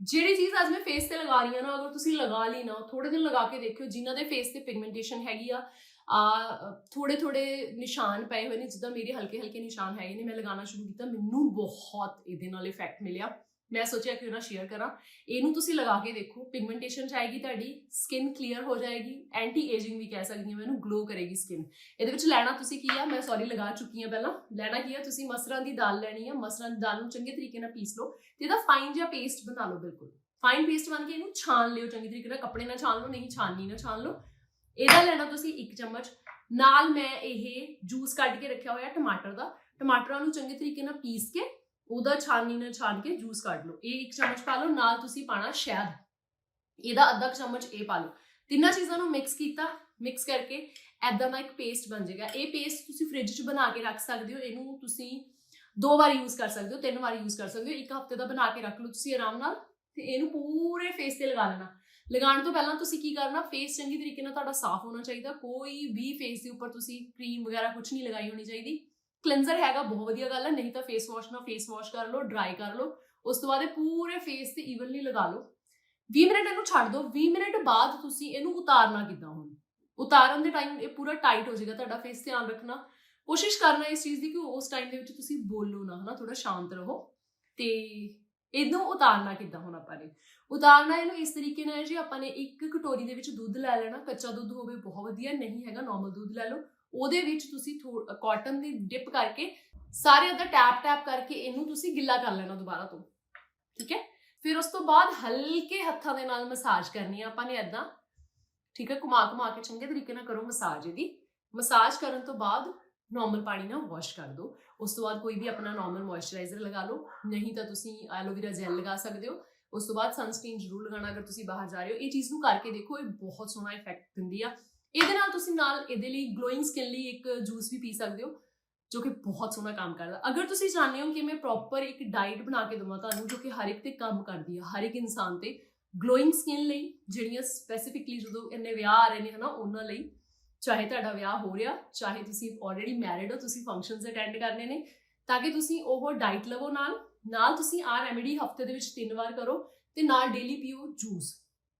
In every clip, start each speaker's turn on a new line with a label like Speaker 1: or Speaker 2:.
Speaker 1: ਜਿਹੜੀ ਚੀਜ਼ ਅੱਜ ਮੈਂ ਫੇਸ ਤੇ ਲਗਾ ਰਹੀ ਹਾਂ ਨਾ, ਅਗਰ ਤੁਸੀਂ ਲਗਾ ਲਈ ਨਾ ਥੋੜੇ ਦਿਨ ਲਗਾ ਕੇ ਦੇਖਿਓ, ਜਿਨ੍ਹਾਂ ਦੇ ਫੇਸ ਤੇ ਪਿਗਮੈਂਟੇਸ਼ਨ ਹੈਗੀ ਆ ਆ ਥੋੜੇ ਥੋੜੇ ਨਿਸ਼ਾਨ ਪਏ ਹੋਏ ਨੇ, ਜਿੱਦਾਂ ਮੇਰੇ ਹਲਕੇ ਹਲਕੇ ਨਿਸ਼ਾਨ ਹੈਗੇ ਨੇ, ਮੈਂ ਲਗਾਉਣਾ ਸ਼ੁਰੂ ਕੀਤਾ, ਮੈਨੂੰ ਬਹੁਤ ਇਹਦੇ ਨਾਲ ਇਫੈਕਟ ਮਿਲਿਆ। ਮੈਂ ਸੋਚਿਆ ਕਿ ਉਹਨਾਂ ਸ਼ੇਅਰ ਕਰਾਂ। ਇਹਨੂੰ ਤੁਸੀਂ ਲਗਾ ਕੇ ਦੇਖੋ ਪਿਗਮੈਂਟੇਸ਼ਨ ਚਾਹੇਗੀ ਤੁਹਾਡੀ ਸਕਿਨ ਕਲੀਅਰ ਹੋ ਜਾਏਗੀ ਐਂਟੀ ਏਜਿੰਗ ਵੀ ਕਹਿ ਸਕਦੀ ਹਾਂ ਮੈਨੂੰ ਗਲੋ ਕਰੇਗੀ ਸਕਿਨ ਇਹਦੇ ਵਿੱਚ ਲੈਣਾ ਤੁਸੀਂ ਕੀ ਆ? ਮੈਂ ਸੌਰੀ ਲਗਾ ਚੁੱਕੀ ਹਾਂ ਪਹਿਲਾਂ। ਲੈਣਾ ਕੀ ਆ? ਤੁਸੀਂ ਮਸਰਾਂ ਦੀ ਦਾਲ ਲੈਣੀ ਆ। ਮਸਰਾਂ ਦੀ ਦਾਲ ਨੂੰ ਚੰਗੇ ਤਰੀਕੇ ਨਾਲ ਪੀਸ ਲਓ ਤੇ ਇਹਦਾ ਫਾਈਨ ਜਿਹਾ ਪੇਸਟ ਬਣਾ ਲਓ ਬਿਲਕੁਲ। ਫਾਈਨ ਪੇਸਟ ਬਣ ਕੇ ਇਹਨੂੰ ਛਾਣ ਲਿਓ ਚੰਗੀ ਤਰੀਕੇ ਨਾਲ। ਕੱਪੜੇ ਨਾਲ ਛਾਣ ਲਓ, ਨਹੀਂ ਛਾਨਣੀ ਨਾਲ ਛਾਣ ਲਓ। ਇਹਦਾ ਲੈਣਾ ਤੁਸੀਂ ਇੱਕ ਚਮਚ। ਨਾਲ ਮੈਂ ਇਹ ਜੂਸ ਕੱਢ ਕੇ ਰੱਖਿਆ ਹੋਇਆ ਟਮਾਟਰ ਦਾ। ਟਮਾਟਰਾਂ ਨੂੰ ਚੰਗੇ ਤਰੀਕੇ ਨਾਲ ਪੀਸ ਕੇ ਉਹਦਾ ਛਾਨਣੀ ਨਾਲ ਛਾਨ ਕੇ ਜੂਸ ਕੱਢ ਲਓ। ਇਹ ਇੱਕ ਚਮਚ ਪਾ ਲਓ, ਨਾਲ ਤੁਸੀਂ ਪਾਣਾ ਸ਼ਹਿਦ। ਇਹਦਾ ਅੱਧਾ ਚਮਚ ਇਹ ਪਾ ਲਓ। ਤਿੰਨਾਂ ਚੀਜ਼ਾਂ ਨੂੰ ਮਿਕਸ ਕੀਤਾ ਮਿਕਸ ਕਰਕੇ ਐਦਾਂ ਦਾ ਇੱਕ ਪੇਸਟ ਬਣ ਜਾਏਗਾ। ਇਹ ਪੇਸਟ ਤੁਸੀਂ ਫ੍ਰਿਜ 'ਚ ਬਣਾ ਕੇ ਰੱਖ ਸਕਦੇ ਹੋ। ਇਹਨੂੰ ਤੁਸੀਂ ਦੋ ਵਾਰ ਯੂਜ਼ ਕਰ ਸਕਦੇ ਹੋ, ਤਿੰਨ ਵਾਰ ਯੂਜ਼ ਕਰ ਸਕਦੇ ਹੋ। ਇੱਕ ਹਫ਼ਤੇ ਦਾ ਬਣਾ ਕੇ ਰੱਖ ਲਓ ਤੁਸੀਂ ਆਰਾਮ ਨਾਲ ਤੇ ਇਹਨੂੰ ਪੂਰੇ ਫੇਸ ਤੇ ਲਗਾ ਲੈਣਾ। ਲਗਾਉਣ ਤੋਂ ਪਹਿਲਾਂ ਤੁਸੀਂ ਕੀ ਕਰਨਾ ਫੇਸ ਚੰਗੀ ਤਰੀਕੇ ਨਾਲ ਤੁਹਾਡਾ ਸਾਫ਼ ਹੋਣਾ ਚਾਹੀਦਾ। ਕੋਈ ਵੀ ਫੇਸ ਦੇ ਉੱਪਰ ਤੁਸੀਂ ਕਰੀਮ ਵਗੈਰਾ ਕੁਝ ਨਹੀਂ ਲਗਾਈ ਹੋਣੀ ਚਾਹੀਦੀ। ਕਲੈਂਜ਼ਰ ਹੈਗਾ, ਬਹੁਤ ਵਧੀਆ ਗੱਲ ਹੈ ਨਹੀਂ ਤਾਂ ਫੇਸ ਵਾਸ਼ ਨਾਲ ਫੇਸ ਵਾਸ਼ ਕਰ ਲਓ ਡਰਾਈ ਕਰ ਲਓ, ਉਸ ਤੋਂ ਬਾਅਦ ਇਹ ਪੂਰੇ ਫੇਸ ਤੇ ਈਵਨਲੀ ਲਗਾ ਲਓ। 20 ਮਿੰਟ ਇਹਨੂੰ ਛੱਡ ਦਿਓ 20 ਮਿੰਟ ਬਾਅਦ ਤੁਸੀਂ ਇਹਨੂੰ ਉਤਾਰਨਾ ਕਿੱਦਾਂ ਹੁਣ? ਉਤਾਰਨ ਦੇ ਟਾਈਮ ਇਹ ਪੂਰਾ ਟਾਈਟ ਹੋ ਜਾਏਗਾ, ਤੁਹਾਡਾ ਫੇਸ ਧਿਆਨ ਰੱਖਣਾ। ਕੋਸ਼ਿਸ਼ ਕਰਨਾ ਇਸ ਚੀਜ਼ ਦੀ ਕਿ ਉਸ ਟਾਈਮ ਦੇ ਵਿੱਚ ਤੁਸੀਂ ਬੋਲੋ ਨਾ, ਹਨਾ ਥੋੜਾ ਸ਼ਾਂਤ ਰਹੋ। ਤੇ ਇਹਨੂੰ ਉਤਾਰਨਾ ਕਿੱਦਾਂ ਹੁਣ ਆਪਾਂ ਨੇ? ਉਤਾਰਨਾ ਇਹਨੂੰ ਇਸ ਤਰੀਕੇ ਨਾਲ ਹੈ ਜੀ ਆਪਾਂ ਨੇ ਇੱਕ ਕਟੋਰੀ ਦੇ ਵਿੱਚ ਦੁੱਧ ਲੈ ਲੈਣਾ, ਕੱਚਾ ਦੁੱਧ ਹੋਵੇ, ਬਹੁਤ ਵਧੀਆ, ਨਹੀਂ ਹੈਗਾ ਨਾਰਮਲ ਦੁੱਧ ਲੈ ਲਓ। ਉਹਦੇ ਵਿੱਚ ਤੁਸੀਂ ਕਾਟਨ ਦੀ ਡਿਪ ਕਰਕੇ ਸਾਰੇ ਅਦਰ ਟੈਪ ਟੈਪ ਕਰਕੇ ਇਹਨੂੰ ਤੁਸੀਂ ਗਿੱਲਾ ਕਰ ਲੈਣਾ ਦੁਬਾਰਾ ਤੋਂ। ਠੀਕ ਹੈ? ਫਿਰ ਉਸ ਤੋਂ ਬਾਅਦ ਹਲਕੇ ਹੱਥਾਂ ਦੇ ਨਾਲ ਮਸਾਜ ਕਰਨੀ ਆ ਆਪਾਂ ਨੇ ਐਦਾਂ ਠੀਕ ਹੈ? ਘੁਮਾ ਘੁਮਾ ਕੇ ਚੰਗੇ ਤਰੀਕੇ ਨਾਲ ਕਰੋ ਮਸਾਜ ਇਹਦੀ। ਮਸਾਜ ਕਰਨ ਤੋਂ ਬਾਅਦ ਨਾਰਮਲ ਪਾਣੀ ਨਾਲ ਵਾਸ਼ ਕਰ ਦਿਓ। ਉਸ ਤੋਂ ਬਾਅਦ ਕੋਈ ਵੀ ਆਪਣਾ ਨਾਰਮਲ ਮੋਇਸਚਰਾਈਜ਼ਰ ਲਗਾ ਲਓ। ਨਹੀਂ ਤਾਂ ਤੁਸੀਂ ਐਲੋਵੇਰਾ ਜੈਲ ਲਗਾ ਸਕਦੇ ਹੋ। ਉਸ ਤੋਂ ਬਾਅਦ ਸਨਸਕ੍ਰੀਨ ਜ਼ਰੂਰ ਲਗਾਉਣਾ ਅਗਰ ਤੁਸੀਂ ਬਾਹਰ ਜਾ ਰਹੇ ਹੋ। ਇਹ ਚੀਜ਼ ਨੂੰ ਕਰਕੇ ਦੇਖੋ, ਇਹ ਬਹੁਤ ਸੋਹਣਾ ਇਫੈਕਟ ਦਿੰਦੀ ਆ। ਇਹਦੇ ਨਾਲ ਤੁਸੀਂ ਨਾਲ ਇਹਦੇ ਲਈ ਗਲੋਇੰਗ ਸਕਿਨ ਲਈ ਇੱਕ ਜੂਸ ਵੀ ਪੀ ਸਕਦੇ ਹੋ, ਜੋ ਕਿ ਬਹੁਤ ਸੋਹਣਾ ਕੰਮ ਕਰਦਾ। ਅਗਰ ਤੁਸੀਂ ਚਾਹੁੰਦੇ ਹੋ ਕਿ ਮੈਂ ਪ੍ਰੋਪਰ ਇੱਕ ਡਾਈਟ ਬਣਾ ਕੇ ਦਵਾਂ ਤੁਹਾਨੂੰ, ਜੋ ਕਿ ਹਰ ਇੱਕ ਤੇ ਕੰਮ ਕਰਦੀ ਆ, ਹਰ ਇੱਕ ਇਨਸਾਨ ਤੇ ਗਲੋਇੰਗ ਸਕਿਨ ਲਈ ਜਿਹੜੀਆਂ ਸਪੈਸੀਫਿਕਲੀ ਜਦੋਂ ਇੰਨੇ ਵਿਆਹ ਆ ਰਹੇ ਨੇ, ਹਨਾ, ਉਹਨਾਂ ਲਈ, ਚਾਹੇ ਤੁਹਾਡਾ ਵਿਆਹ ਹੋ ਰਿਹਾ, ਚਾਹੇ ਤੁਸੀਂ ਆਲਰੇਡੀ ਮੈਰਿਡ ਹੋ, ਤੁਸੀਂ ਫੰਕਸ਼ਨਸ ਅਟੈਂਡ ਕਰਨੇ ਨੇ, ਤਾਂ ਕਿ ਤੁਸੀਂ ਉਹ ਡਾਈਟ ਲਵੋ ਨਾਲ ਨਾਲ ਤੁਸੀਂ ਆ ਰੈਮੇਡੀ ਹਫ਼ਤੇ ਦੇ ਵਿੱਚ ਤਿੰਨ ਵਾਰ ਕਰੋ ਤੇ ਨਾਲ ਡੇਲੀ ਪੀਓ ਜੂਸ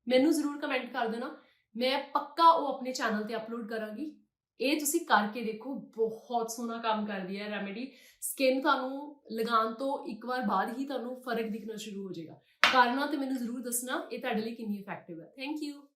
Speaker 1: ਮੈਨੂੰ ਜ਼ਰੂਰ ਕਮੈਂਟ ਕਰ ਦੇਣਾ। ਮੈਂ ਪੱਕਾ ਉਹ ਆਪਣੇ ਚੈਨਲ ਤੇ ਅਪਲੋਡ ਕਰਾਂਗੀ। ਇਹ ਤੁਸੀਂ ਕਰਕੇ ਦੇਖੋ, ਬਹੁਤ ਸੋਹਣਾ ਕੰਮ ਕਰਦੀ ਹੈ ਰੈਮੇਡੀ ਸਕਿਨ ਤੁਹਾਨੂੰ ਲਗਾਉਣ ਤੋਂ ਇੱਕ ਵਾਰ ਬਾਅਦ ਹੀ ਤੁਹਾਨੂੰ ਫ਼ਰਕ ਦਿਖਣਾ ਸ਼ੁਰੂ ਹੋ ਜਾਏਗਾ। ਕਾਰਨਾਂ ਤੇ ਮੈਨੂੰ ਜ਼ਰੂਰ ਦੱਸਣਾ, ਇਹ ਤੁਹਾਡੇ ਲਈ ਕਿੰਨੀ ਇਫੈਕਟਿਵ ਹੈ। Thank you